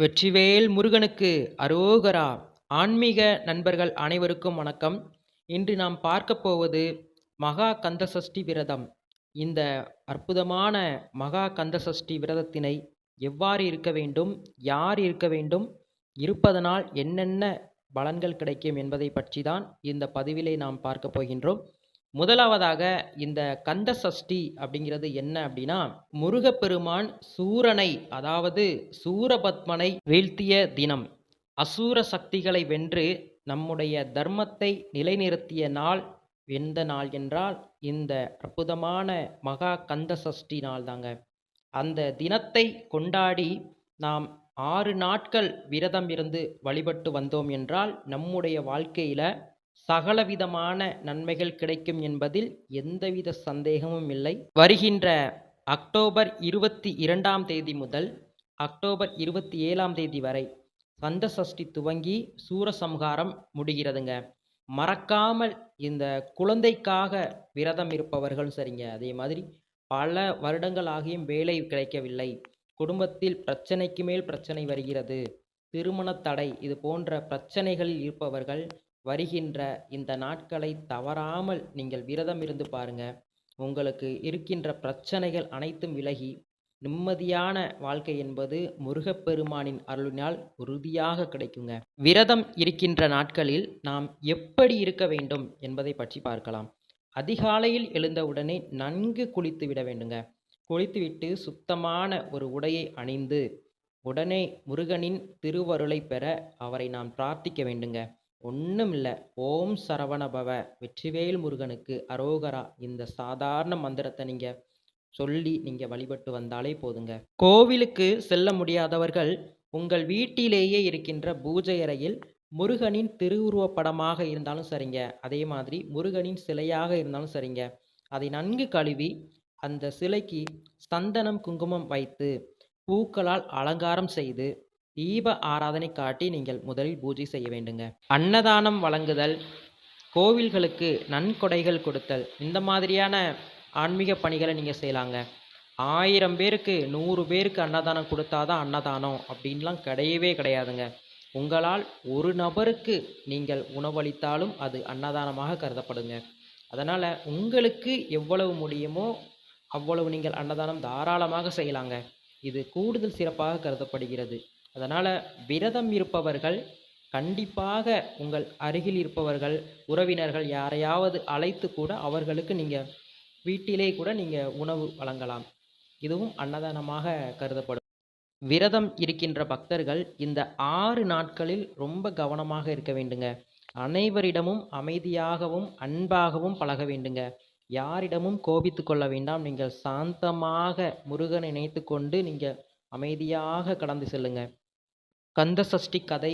வெற்றிவேல் முருகனுக்கு அரோகரா. ஆன்மீக நண்பர்கள் அனைவருக்கும் வணக்கம். இன்று நாம் பார்க்க போவது மகா கந்த சஷ்டி விரதம். இந்த அற்புதமான மகா கந்த சஷ்டி விரதத்தினை எவ்வாறு இருக்க வேண்டும் யார் இருக்க வேண்டும் இருப்பதனால் என்னென்ன பலன்கள் கிடைக்கும் என்பதை பற்றி தான் இந்த பதிவிலே நாம் பார்க்க போகின்றோம். முதலாவதாக இந்த கந்த சஷ்டி அப்படிங்கிறது என்ன அப்படின்னா முருகப்பெருமான் சூரனை அதாவது சூரபத்மனை வீழ்த்திய தினம். அசூர சக்திகளை வென்று நம்முடைய தர்மத்தை நிலைநிறுத்திய நாள் எந்த நாள் என்றால் இந்த அற்புதமான மகா கந்த சஷ்டி நாள் தாங்க. அந்த தினத்தை கொண்டாடி நாம் ஆறு நாட்கள் விரதம் இருந்து வழிபட்டு வந்தோம் என்றால் நம்முடைய வாழ்க்கையில் சகலவிதமான நன்மைகள் கிடைக்கும் என்பதில் எந்தவித சந்தேகமும் இல்லை. வருகின்ற அக்டோபர் இருபத்தி இரண்டாம் தேதி முதல் அக்டோபர் இருபத்தி ஏழாம் தேதி வரை கந்த சஷ்டி துவங்கி சூரசம்ஹாரம் முடிகிறதுங்க. மறக்காமல் இந்த குழந்தைக்காக விரதம் இருப்பவர்களும் சரிங்க. அதே மாதிரி பல வருடங்கள் ஆகியும் வேலை கிடைக்கவில்லை. குடும்பத்தில் பிரச்சனைக்கு மேல் பிரச்சனை வருகிறது. திருமண தடை இது போன்ற பிரச்சனைகளில் இருப்பவர்கள் வருகின்ற இந்த நாட்களை தவறாமல் நீங்கள் விரதம் இருந்து பாருங்க. உங்களுக்கு இருக்கின்ற பிரச்சனைகள் அனைத்தும் விலகி நிம்மதியான வாழ்க்கை என்பது முருகப்பெருமானின் அருளினால் உறுதியாக கிடைக்குங்க. விரதம் இருக்கின்ற நாட்களில் நாம் எப்படி இருக்க வேண்டும் என்பதை பற்றி பார்க்கலாம். அதிகாலையில் எழுந்தவுடனே நன்கு குளித்து விட வேண்டுங்க. குளித்துவிட்டு சுத்தமான ஒரு உடையை அணிந்து உடனே முருகனின் திருவருளை பெற அவரை நாம் பிரார்த்திக்க வேண்டுங்க. ஒன்றும் இல்லை ஓம் சரவணபவ. வெற்றிவேல் முருகனுக்கு அரோகரா. இந்த சாதாரண மந்திரத்தை நீங்கள் சொல்லி நீங்கள் வழிபட்டு வந்தாலே போதுங்க. கோவிலுக்கு செல்ல முடியாதவர்கள் உங்கள் வீட்டிலேயே இருக்கின்ற பூஜை அறையில் முருகனின் திருவுருவப்படமாக இருந்தாலும் சரிங்க. அதே மாதிரி முருகனின் சிலையாக இருந்தாலும் சரிங்க. அதை நன்கு கழுவி அந்த சிலைக்கு சந்தனம் குங்குமம் வைத்து பூக்களால் அலங்காரம் செய்து தீப ஆராதனை காட்டி நீங்கள் முதலில் பூஜை செய்ய வேண்டுங்க. அன்னதானம் வழங்குதல் கோவில்களுக்கு நன்கொடைகள் கொடுத்தல் இந்த மாதிரியான ஆன்மீக பணிகளை நீங்கள் செய்யலாங்க. ஆயிரம் பேருக்கு நூறு பேருக்கு அன்னதானம் கொடுத்தாதான் அன்னதானம் அப்படின்லாம் கிடையவே கிடையாதுங்க. உங்களால் ஒரு நபருக்கு நீங்கள் உணவளித்தாலும் அது அன்னதானமாக கருதப்படுங்க. அதனால் உங்களுக்கு எவ்வளவு முடியுமோ அவ்வளவு நீங்கள் அன்னதானம் தாராளமாக செய்யலாங்க. இது கூடுதல் சிறப்பாக கருதப்படுகிறது. அதனால் விரதம் இருப்பவர்கள் கண்டிப்பாக உங்கள் அருகில் இருப்பவர்கள் உறவினர்கள் யாரையாவது அழைத்து கூட அவர்களுக்கு நீங்கள் வீட்டிலே கூட நீங்கள் உணவு வழங்கலாம். இதுவும் அன்னதானமாக கருதப்படும். விரதம் இருக்கின்ற பக்தர்கள் இந்த ஆறு நாட்களில் ரொம்ப கவனமாக இருக்க வேண்டுங்க. அனைவரிடமும் அமைதியாகவும் அன்பாகவும் பழக வேண்டுங்க. யாரிடமும் கோபித்து கொள்ள வேண்டாம். நீங்கள் சாந்தமாக முருகனை நினைத்து கொண்டு நீங்கள் அமைதியாக கடந்து செல்லுங்கள் கந்த சஷ்டி கதை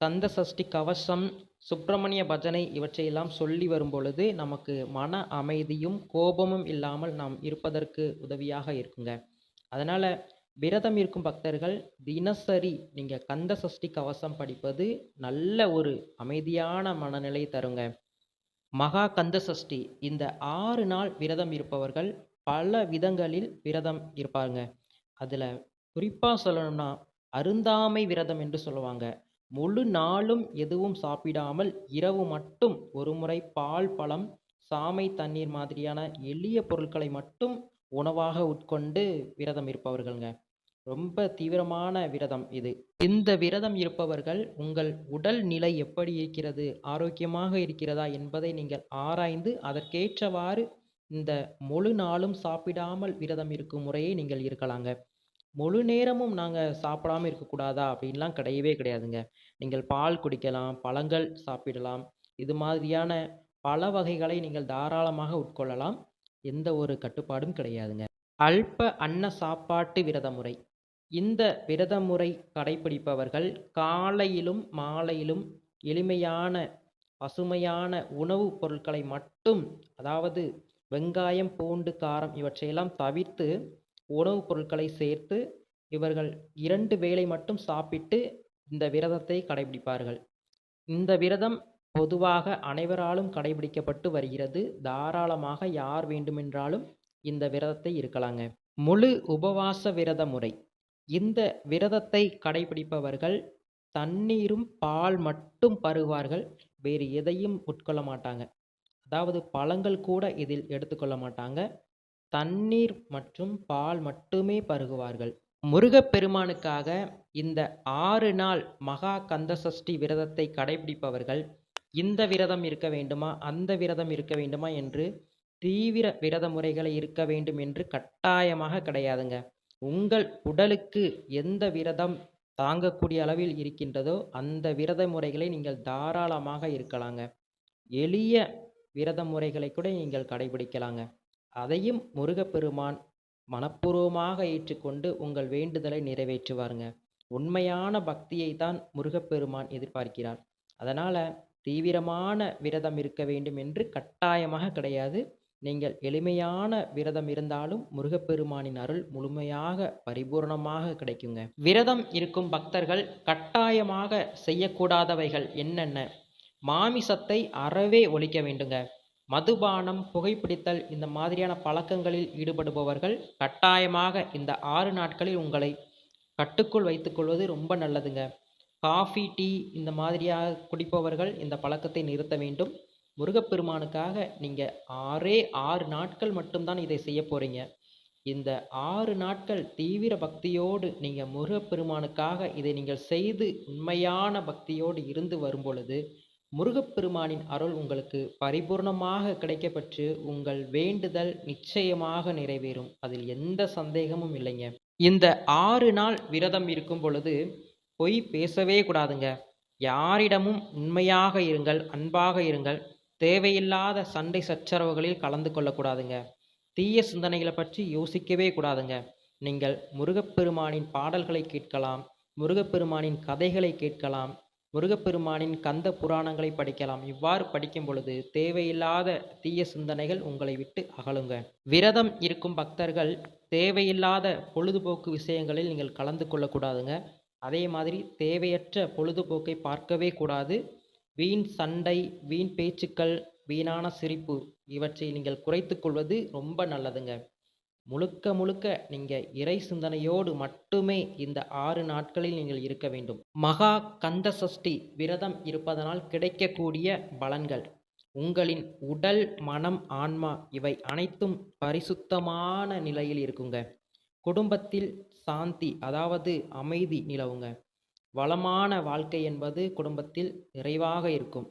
கந்த சஷ்டி கவசம் சுப்பிரமணிய பஜனை இவற்றையெல்லாம் சொல்லி வரும் பொழுது நமக்கு மன அமைதியும் கோபமும் இல்லாமல் நாம் இருப்பதற்கு உதவியாக இருக்குங்க. அதனால் விரதம் இருக்கும் பக்தர்கள் தினசரி நீங்கள் கந்த சஷ்டி கவசம் படிப்பது நல்ல ஒரு அமைதியான மனநிலை தருங்க. மகா கந்த சஷ்டி இந்த ஆறு நாள் விரதம் இருப்பவர்கள் பல விதங்களில் விரதம் இருப்பாங்க. அதில் குறிப்பாக சொல்லணும்னா அருந்தாமை விரதம் என்று சொல்லுவாங்க. முழு நாளும் எதுவும் சாப்பிடாமல் இரவு மட்டும் ஒரு முறை பால் பழம் சாமை தண்ணீர் மாதிரியான எளிய பொருட்களை மட்டும் உணவாக உட்கொண்டு விரதம் இருப்பவர்கள்ங்க. ரொம்ப தீவிரமான விரதம் இது. இந்த விரதம் இருப்பவர்கள் உங்கள் உடல் நிலை எப்படி இருக்கிறது ஆரோக்கியமாக இருக்கிறதா என்பதை நீங்கள் ஆராய்ந்து அதற்கேற்றவாறு இந்த முழு நாளும் சாப்பிடாமல் விரதம் இருக்கும் முறையை நீங்கள் இருக்கலாங்க. முழு நேரமும் நாங்கள் சாப்பிடாம இருக்கக்கூடாதா? அப்படின்லாம் கிடையவே கிடையாதுங்க. நீங்கள் பால் குடிக்கலாம் பழங்கள் சாப்பிடலாம். இது மாதிரியான பல வகைகளை நீங்கள் தாராளமாக உட்கொள்ளலாம். எந்த ஒரு கட்டுப்பாடும் கிடையாதுங்க. அல்ப அன்ன சாப்பாட்டு விரத முறை இந்த விரத முறை கடைபிடிப்பவர்கள் காலையிலும் மாலையிலும் எளிமையான பசுமையான உணவுப் பொருட்களை மட்டும் அதாவது வெங்காயம் பூண்டு காரம் இவற்றையெல்லாம் தவிர்த்து உணவுப் பொருட்களை சேர்த்து இவர்கள் இரண்டு வேளை மட்டும் சாப்பிட்டு இந்த விரதத்தை கடைபிடிப்பார்கள். இந்த விரதம் பொதுவாக அனைவராலும் கடைபிடிக்கப்பட்டு வருகிறது. தாராளமாக யார் வேண்டுமென்றாலும் இந்த விரதத்தை இருக்கலாங்க. முழு உபவாச விரத முறை. இந்த விரதத்தை கடைபிடிப்பவர்கள் தண்ணீரும் பால் மட்டும் பருவார்கள் வேறு எதையும் உட்கொள்ள மாட்டாங்க. அதாவது பழங்கள் கூட இதில் எடுத்துக்கொள்ள மாட்டாங்க. தண்ணீர் மற்றும் பால் மட்டுமே பருகுவார்கள். முருகப்பெருமானுக்காக இந்த ஆறு நாள் மகா கந்தசஷ்டி விரதத்தை கடைபிடிப்பவர்கள் இந்த விரதம் இருக்க வேண்டுமா அந்த விரதம் இருக்க வேண்டுமா என்று தீவிர விரத முறைகளை இருக்க வேண்டும் என்று கட்டாயமாக கிடையாதுங்க. உங்கள் உடலுக்கு எந்த விரதம் தாங்கக்கூடிய அளவில் இருக்கின்றதோ அந்த விரத முறைகளை நீங்கள் தாராளமாக இருக்கலாங்க. எளிய விரத முறைகளை கூட நீங்கள் கடைபிடிக்கலாங்க. அதையும் முருகப்பெருமான் மனப்பூர்வமாக ஏற்றுக்கொண்டு உங்கள் வேண்டுதலை நிறைவேற்றுவாருங்க. உண்மையான பக்தியை தான் முருகப்பெருமான் எதிர்பார்க்கிறார். அதனால் தீவிரமான விரதம் இருக்க வேண்டும் என்று கட்டாயமாக கிடையாது. நீங்கள் எளிமையான விரதம் இருந்தாலும் முருகப்பெருமானின் அருள் முழுமையாக பரிபூர்ணமாக கிடைக்குங்க. விரதம் இருக்கும் பக்தர்கள் கட்டாயமாக செய்யக்கூடாதவைகள் என்னென்ன? மாமிசத்தை அறவே ஒழிக்க வேண்டுங்க. மதுபானம் புகைப்பிடித்தல் இந்த மாதிரியான பழக்கங்களில் ஈடுபடுபவர்கள் கட்டாயமாக இந்த ஆறு நாட்களில் உங்களை கட்டுக்குள் வைத்துக்கொள்வது ரொம்ப நல்லதுங்க. காஃபி டீ இந்த மாதிரியாக குடிப்பவர்கள் இந்த பழக்கத்தை நிறுத்த வேண்டும். முருகப்பெருமானுக்காக நீங்கள் ஆறே ஆறு நாட்கள் மட்டும்தான் இதை செய்ய போகிறீங்க இந்த ஆறு நாட்கள் தீவிர பக்தியோடு நீங்கள் முருகப்பெருமானுக்காக இதை நீங்கள் செய்து உண்மையான பக்தியோடு இருந்து வரும் பொழுது முருகப்பெருமானின் அருள் உங்களுக்கு பரிபூர்ணமாக கிடைக்கப்பெற்று உங்கள் வேண்டுதல் நிச்சயமாக நிறைவேறும். அதில் எந்த சந்தேகமும் இல்லைங்க. இந்த ஆறு நாள் விரதம் இருக்கும் பொழுது பொய் பேசவே கூடாதுங்க. யாரிடமும் உண்மையாக இருங்கள் அன்பாக இருங்கள். தேவையில்லாத சண்டை சச்சரவுகளில் கலந்து கொள்ளக்கூடாதுங்க. தீய சிந்தனைகளை பற்றி யோசிக்கவே கூடாதுங்க. நீங்கள் முருகப்பெருமானின் பாடல்களை கேட்கலாம் முருகப்பெருமானின் கதைகளை கேட்கலாம் முருகப்பெருமானின் கந்த புராணங்களை படிக்கலாம். இவ்வாறு படிக்கும் பொழுது தேவையில்லாத தீய சிந்தனைகள் உங்களை விட்டு அகலுங்க. விரதம் இருக்கும் பக்தர்கள் தேவையில்லாத பொழுதுபோக்கு விஷயங்களில் நீங்கள் கலந்து கொள்ளக்கூடாதுங்க. அதே மாதிரி தேவையற்ற பொழுதுபோக்கை பார்க்கவே கூடாது. வீண் சண்டை வீண் பேச்சுக்கள் வீணான சிரிப்பு இவற்றை நீங்கள் குறைத்து கொள்வது ரொம்ப நல்லதுங்க. முழுக்க முழுக்க நீங்கள் இறை சிந்தனையோடு மட்டுமே இந்த ஆறு நாட்களில் நீங்கள் இருக்க வேண்டும். மகா கந்த சஷ்டி விரதம் இருப்பதனால் கிடைக்கக்கூடிய பலன்கள். உங்களின் உடல் மனம் ஆன்மா இவை அனைத்தும் பரிசுத்தமான நிலையில் இருக்குங்க. குடும்பத்தில் சாந்தி அதாவது அமைதி நிலவுங்க. வளமான வாழ்க்கை என்பது குடும்பத்தில் நிறைவாக இருக்கும்.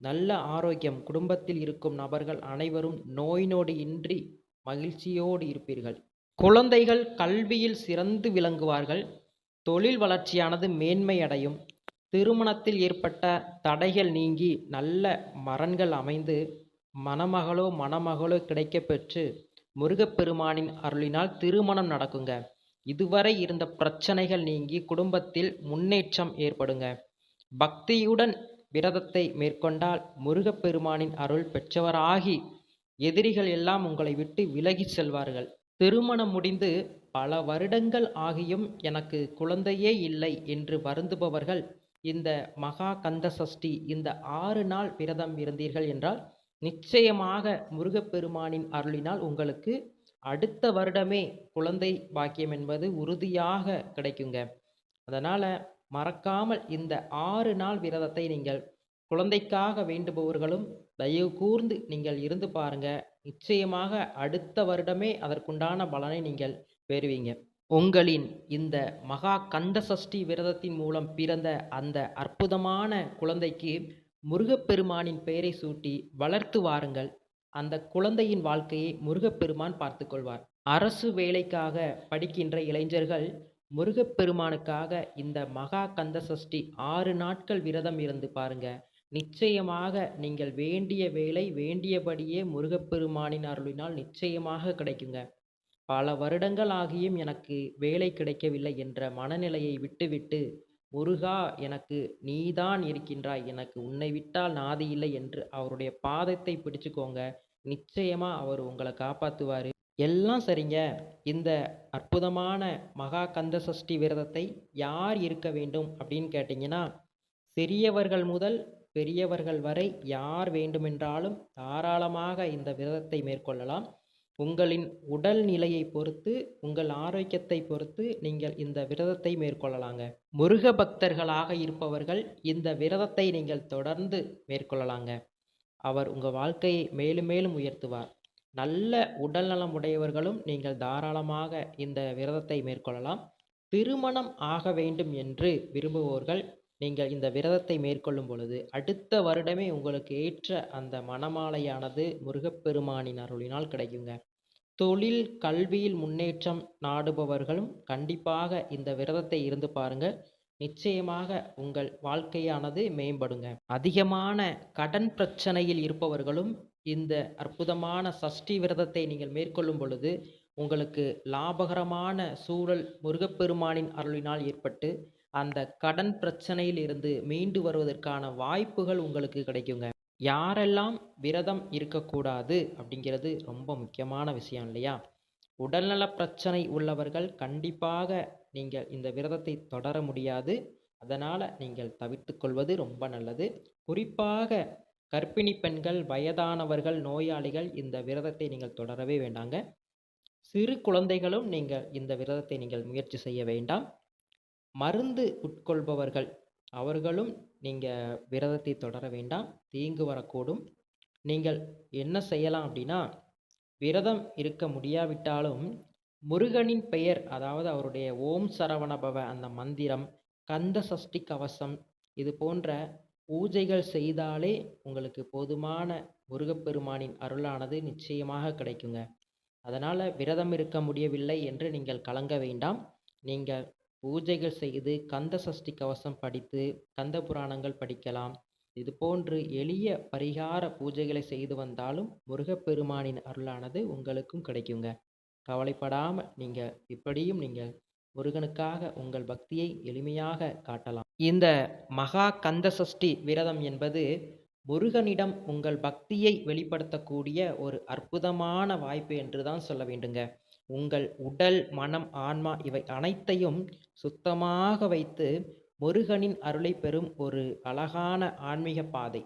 நல்ல ஆரோக்கியம் குடும்பத்தில் இருக்கும் நபர்கள் அனைவரும் நோய் நொடியின்றி மகிழ்ச்சியோடு இருப்பீர்கள். குழந்தைகள் கல்வியில் சிறந்து விளங்குவார்கள். தொழில் வளர்ச்சியானது மேன்மையடையும் திருமணத்தில் ஏற்பட்ட தடைகள் நீங்கி நல்ல மரன்கள் அமைந்து மணமகளோ மணமகளோ கிடைக்கப்பெற்று முருகப்பெருமானின் அருளினால் திருமணம் நடக்குங்க. இதுவரை இருந்த பிரச்சனைகள் நீங்கி குடும்பத்தில் முன்னேற்றம் ஏற்படுங்க. பக்தியுடன் விரதத்தை மேற்கொண்டால் முருகப்பெருமானின் அருள் பெற்றவராகி எதிரிகள் எல்லாம் உங்களை விட்டு விலகி செல்வார்கள். திருமணம் முடிந்து பல வருடங்கள் ஆகியும் எனக்கு குழந்தையே இல்லை என்று வருந்துபவர்கள் இந்த மகா கந்த சஷ்டி இந்த ஆறு நாள் விரதம் இருந்தீர்கள் என்றால் நிச்சயமாக முருகப்பெருமானின் அருளினால் உங்களுக்கு அடுத்த வருடமே குழந்தை பாக்கியம் என்பது உறுதியாக கிடைக்குங்க. அதனால் மறக்காமல் இந்த ஆறு நாள் விரதத்தை நீங்கள் குழந்தைக்காக வேண்டுபவர்களும் தயவு கூர்ந்து நீங்கள் இருந்து பாருங்க. நிச்சயமாக அடுத்த வருடமே அதற்குண்டான பலனை நீங்கள் பெறுவீங்க. உங்களின் இந்த மகா கந்த சஷ்டி விரதத்தின் மூலம் பிறந்த அந்த அற்புதமான குழந்தைக்கு முருகப்பெருமானின் பெயரை சூட்டி வளர்த்து வாருங்கள். அந்த குழந்தையின் வாழ்க்கையை முருகப்பெருமான் பார்த்து கொள்வார். அரசு வேலைக்காக படிக்கின்ற இளைஞர்கள் முருகப்பெருமானுக்காக இந்த மகா கந்த சஷ்டி ஆறு நாட்கள் விரதம் இருந்து பாருங்க. நிச்சயமாக நீங்கள் வேண்டிய வேலை வேண்டியபடியே முருகப்பெருமானின் அருளினால் நிச்சயமாக கிடைக்குங்க. பல வருடங்கள் ஆகியும் எனக்கு வேலை கிடைக்கவில்லை என்ற மனநிலையை விட்டுவிட்டு முருகா எனக்கு நீதான் இருக்கின்றாய் எனக்கு உன்னை விட்டால் நாதி இல்லை என்று அவருடைய பாதத்தை பிடிச்சுக்கோங்க. நிச்சயமா அவர் உங்களை காப்பாற்றுவார் எல்லாம் சரிங்க. இந்த அற்புதமான மகா கந்த சஷ்டி விரதத்தை யார் இருக்க வேண்டும் அப்படின்னு கேட்டிங்கன்னா சிறியவர்கள் முதல் பெரியவர்கள் வரை யார் வேண்டுமென்றாலும் தாராளமாக இந்த விரதத்தை மேற்கொள்ளலாம். உங்களின் உடல் நிலையை பொறுத்து உங்கள் ஆரோக்கியத்தை பொறுத்து நீங்கள் இந்த விரதத்தை மேற்கொள்ளலாங்க. முருக பக்தர்களாக இருப்பவர்கள் இந்த விரதத்தை நீங்கள் தொடர்ந்து மேற்கொள்ளலாங்க. அவர் உங்கள் வாழ்க்கையை மேலும் மேலும் உயர்த்துவார். நல்ல உடல் நலம் உடையவர்களும் நீங்கள் தாராளமாக இந்த விரதத்தை மேற்கொள்ளலாம். திருமணம் ஆக வேண்டும் என்று விரும்புவோர்கள் நீங்கள் இந்த விரதத்தை மேற்கொள்ளும் பொழுது அடுத்த வருடமே உங்களுக்கு ஏற்ற அந்த மணமாலையானது முருகப்பெருமானின் அருளினால் கிடைக்குங்க. தொழில் கல்வியில் முன்னேற்றம் நாடுபவர்களும் கண்டிப்பாக இந்த விரதத்தை இருந்து பாருங்க. நிச்சயமாக உங்கள் வாழ்க்கையானது மேம்படுங்க. அதிகமான கடன் பிரச்சனையில் இருப்பவர்களும் இந்த அற்புதமான சஷ்டி விரதத்தை நீங்கள் மேற்கொள்ளும் பொழுது உங்களுக்கு லாபகரமான சூழல் முருகப்பெருமானின் அருளினால் ஏற்பட்டு அந்த கடன் பிரச்சனையிலிருந்து மீண்டு வருவதற்கான வாய்ப்புகள் உங்களுக்கு கிடைக்குங்க. யாரெல்லாம் விரதம் இருக்கக்கூடாது அப்படிங்கிறது ரொம்ப முக்கியமான விஷயம் இல்லையா? உடல்நல பிரச்சனை உள்ளவர்கள் கண்டிப்பாக நீங்கள் இந்த விரதத்தை தொடர முடியாது. அதனால் நீங்கள் தவிர்த்து கொள்வது ரொம்ப நல்லது. குறிப்பாக கர்ப்பிணி பெண்கள் வயதானவர்கள் நோயாளிகள் இந்த விரதத்தை நீங்கள் தொடரவே வேண்டாங்க. சிறு குழந்தைகளும் நீங்கள் இந்த விரதத்தை நீங்கள் முயற்சி செய்ய வேண்டாம். மருந்து உட்கொள்பவர்கள். அவர்களும் நீங்கள் விரதத்தை தொடர வேண்டாம் தீங்கு வரக்கூடும். நீங்கள் என்ன செய்யலாம் அப்படின்னா விரதம் இருக்க முடியாவிட்டாலும் முருகனின் பெயர் அதாவது அவருடைய ஓம் சரவணபவ அந்த மந்திரம் கந்த சஷ்டி கவசம் இது போன்ற பூஜைகள் செய்தாலே உங்களுக்கு போதுமான முருகப்பெருமானின் அருளானது நிச்சயமாக கிடைக்குங்க. அதனால் விரதம் இருக்க முடியவில்லை என்று நீங்கள் கலங்க வேண்டாம். நீங்கள் பூஜைகள் செய்து கந்த சஷ்டி கவசம் படித்து கந்த புராணங்கள் படிக்கலாம். இது போன்று எளிய பரிகார பூஜைகளை செய்து வந்தாலும் முருகப்பெருமானின் அருளானது உங்களுக்கும் கிடைக்குங்க. கவலைப்படாமல் நீங்கள் இப்படியும் நீங்கள் முருகனுக்காக உங்கள் பக்தியை எளிமையாக காட்டலாம். இந்த மகா கந்த சஷ்டி விரதம் என்பது முருகனிடம் உங்கள் பக்தியை வெளிப்படுத்தக்கூடிய ஒரு அற்புதமான வாய்ப்பு என்று தான் சொல்ல வேண்டுங்க. உங்கள் உடல் மனம் ஆன்மா இவை அனைத்தையும் சுத்தமாக வைத்து முருகனின் அருளை பெறும் ஒரு அழகான ஆன்மீக பாதை.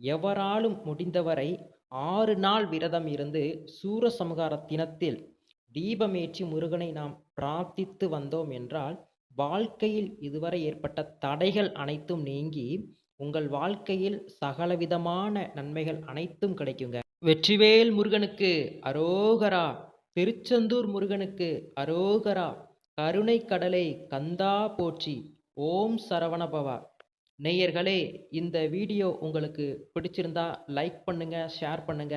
எவராலும் முடிந்தவரை ஆறு நாள் விரதம் இருந்து சூரசம்ஹார தினத்தில் தீபமேற்றி முருகனை நாம் பிரார்த்தித்து வந்தோம் என்றால் வாழ்க்கையில் இதுவரை ஏற்பட்ட தடைகள் அனைத்தும் நீங்கி உங்கள் வாழ்க்கையில் சகலவிதமான நன்மைகள் அனைத்தும் கிடைக்குங்க. வெற்றிவேல் முருகனுக்கு அரோகரா. திருச்செந்தூர் முருகனுக்கு அரோகரா கருணை கடலை கந்தா போற்றி ஓம் சரவணபவா. நேயர்களே இந்த வீடியோ உங்களுக்கு பிடிச்சிருந்தா லைக் பண்ணுங்க ஷேர் பண்ணுங்க.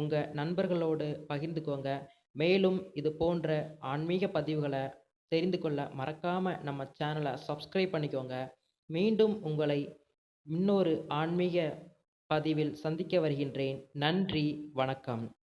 உங்க நண்பர்களோடு பகிர்ந்துக்கோங்க. மேலும் இது போன்ற ஆன்மீக பதிவுகளை தெரிந்து கொள்ள மறக்காம நம்ம சேனலை சப்ஸ்கிரைப் பண்ணிக்கோங்க. மீண்டும் உங்களை இன்னொரு ஆன்மீக பதிவில் சந்திக்க வருகின்றேன். நன்றி வணக்கம்.